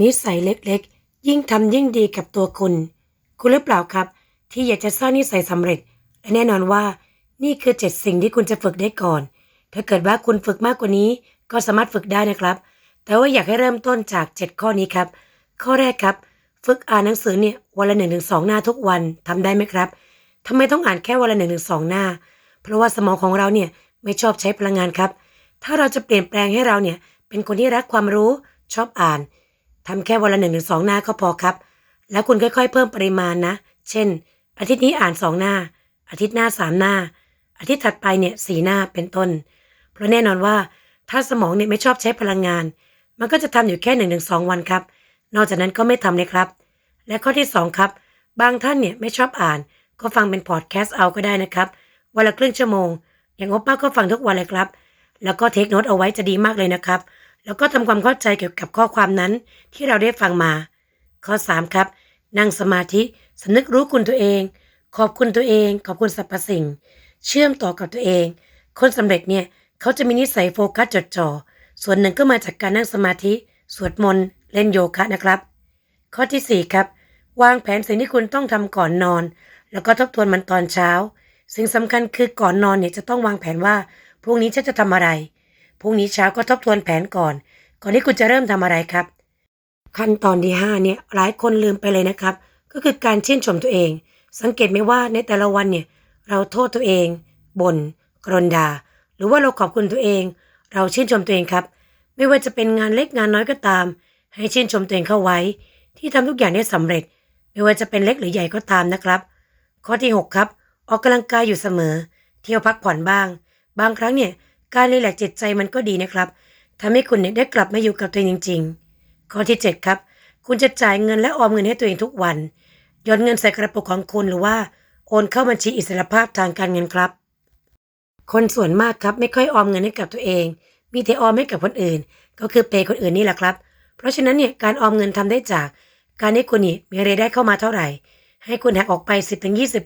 นิสัยเล็กๆ ยิ่งทำยิ่งดีกับตัวคุณ คุณหรือเปล่าครับ ที่อยากจะสร้างนิสัยสำเร็จ และแน่นอนว่า นี่คือเจ็ดสิ่งที่คุณจะฝึกได้ก่อน ถ้าเกิดว่าคุณฝึกมากกว่านี้ ก็สามารถฝึกได้นะครับ แต่ว่าอยากให้เริ่มต้นจาก 7 ข้อนี้ครับ ข้อแรกครับ ฝึกอ่านหนังสือเนี่ยวันละหนึ่งถึงสองหน้าทุกวันทำได้ไหมครับทำไมต้องอ่านแค่วันละหนึ่งถึงสองหน้า เพราะว่าสมองของเราเนี่ยไม่ชอบใช้พลังงานครับ ถ้าเราจะเปลี่ยนแปลงให้เราเนี่ยเป็นคนที่รักความรู้ชอบอ่าน ทำแค่วันละหนึ่งถึงสองหน้าก็พอครับ แล้วคุณค่อยๆ เพิ่มปริมาณนะ เช่น อาทิตย์นี้อ่านสองหน้า อาทิตย์หน้าสามหน้า อาทิตย์ถัดไปเนี่ยสี่หน้าเป็นต้น เพราะแน่นอนว่าถ้าสมองเนี่ยไม่ชอบใช้พลังงาน มันก็จะทำอยู่แค่หนึ่งถึงสองวันครับ นอกจากนั้นก็ไม่ทำเลยครับ และข้อที่สองครับ บางท่านเนี่ยไม่ชอบอ่าน ก็ฟังเป็นพอดแคสต์เอาก็ได้นะครับ วันละครึ่งชั่วโมง อย่างโอป้าก็ฟังทุกวันเลยครับ แล้วก็เทคโนตเอาไว้จะดีมากเลยนะครับ แล้วก็ทำความเข้าใจเกี่ยวกับข้อความนั้นที่เราได้ฟังมา ข้อ 3 ครับ นั่งสมาธิสำนึกรู้คุณตัวเอง ขอบคุณตัวเอง ขอบคุณสรรพสิ่ง เชื่อมต่อกับตัวเอง คนสำเร็จเนี่ยเขาจะมีนิสัยโฟกัสจดจ่อส่วนหนึ่งก็มาจากการนั่งสมาธิ สวดมนต์เล่นโยคะนะครับ ข้อทีสี่4 ครับ วางแผนสิ่งที่คุณต้องทำก่อนนอน แล้วก็ทบทวนมันตอนเช้า สิ่งสำคัญคือก่อนนอนเนี่ยจะต้องวางแผนว่าพรุ่งนี้ฉันจะทำอะไร พรุ่งนี้เช้าก็ทบทวนแผนก่อน ก่อนที่คุณจะเริ่มทำอะไรครับ ขั้นตอนที่5เนี่ยหลายคนลืมไปเลยนะครับ ก็คือการชื่นชมตัวเอง สังเกตไหมว่าในแต่ละวันเนี่ยเราโทษตัวเองบน่นกรนดา หรือว่าเราขอบคุณตัวเอง เราชื่นชมตัวเองครับ ไม่ว่าจะเป็นงานเล็กงานน้อยก็ตาม ให้ชื่นชมตัวเองเข้าไว้ ที่ทำทุกอย่างได้สำเร็จ ไม่ว่าจะเป็นเล็กหรือใหญ่ก็ตามนะครับ ข้อที่ 6 ครับ ออกกำลังกายอยู่เสมอ เที่ยวพักผ่อนบ้าง บางครั้งเนี่ย การรีแลกจิตใจมันก็ดีนะครับทำให้คุณเนี่ยได้กลับมาอยู่กับตัวเองจริง ๆ ข้อที่ 7 ครับ คุณจะจ่ายเงินและออมเงินให้ตัวเองทุกวันโยนเงินใส่กระปุกของคุณหรือว่าโอนเข้าบัญชีอิสรภาพทางการเงินครับ คนส่วนมากครับไม่ค่อยออมเงินให้กับตัวเอง มีแต่ออมให้กับคนอื่น ก็คือเปย์คนอื่นนี่แหละครับ เพราะฉะนั้นเนี่ยการออมเงินทำได้จาก การให้คุณนี่มีรายได้เข้ามาเท่าไหร่ ให้คุณหักออกไป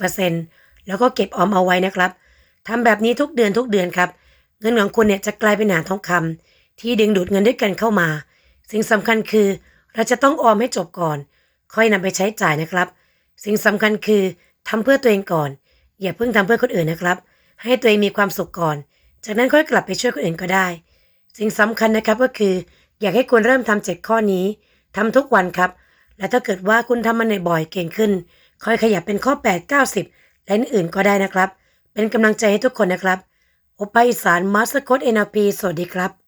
10-20%แล้วก็เก็บออมเอาไว้นะครับทำแบบนี้ทุกเดือนทุกเดือนครับ เงินของคุณเนี่ยจะกลายเป็นหนานทองคำที่ดึงดูดเงินด้วยกันเข้ามา สิ่งสำคัญคือเราจะต้องออมให้จบก่อน ค่อยนำไปใช้จ่ายนะครับ สิ่งสำคัญคือทำเพื่อตัวเองก่อน อย่าเพิ่งทำเพื่อคนอื่นนะครับ ให้ตัวเองมีความสุขก่อน จากนั้นค่อยกลับไปช่วยคนอื่นก็ได้ สิ่งสำคัญนะครับก็คือ อยากให้คุณเริ่มทำเจ็ดข้อนี้ทำทุกวันครับ และถ้าเกิดว่าคุณทำมันบ่อยๆเก่งขึ้น ค่อยขยับเป็นข้อ 8 90 และอื่นๆก็ได้นะครับ เป็นกำลังใจให้ทุกคนนะครับ โอปาอีสานมาสคตเอ็นอาพีสวัสดีครับ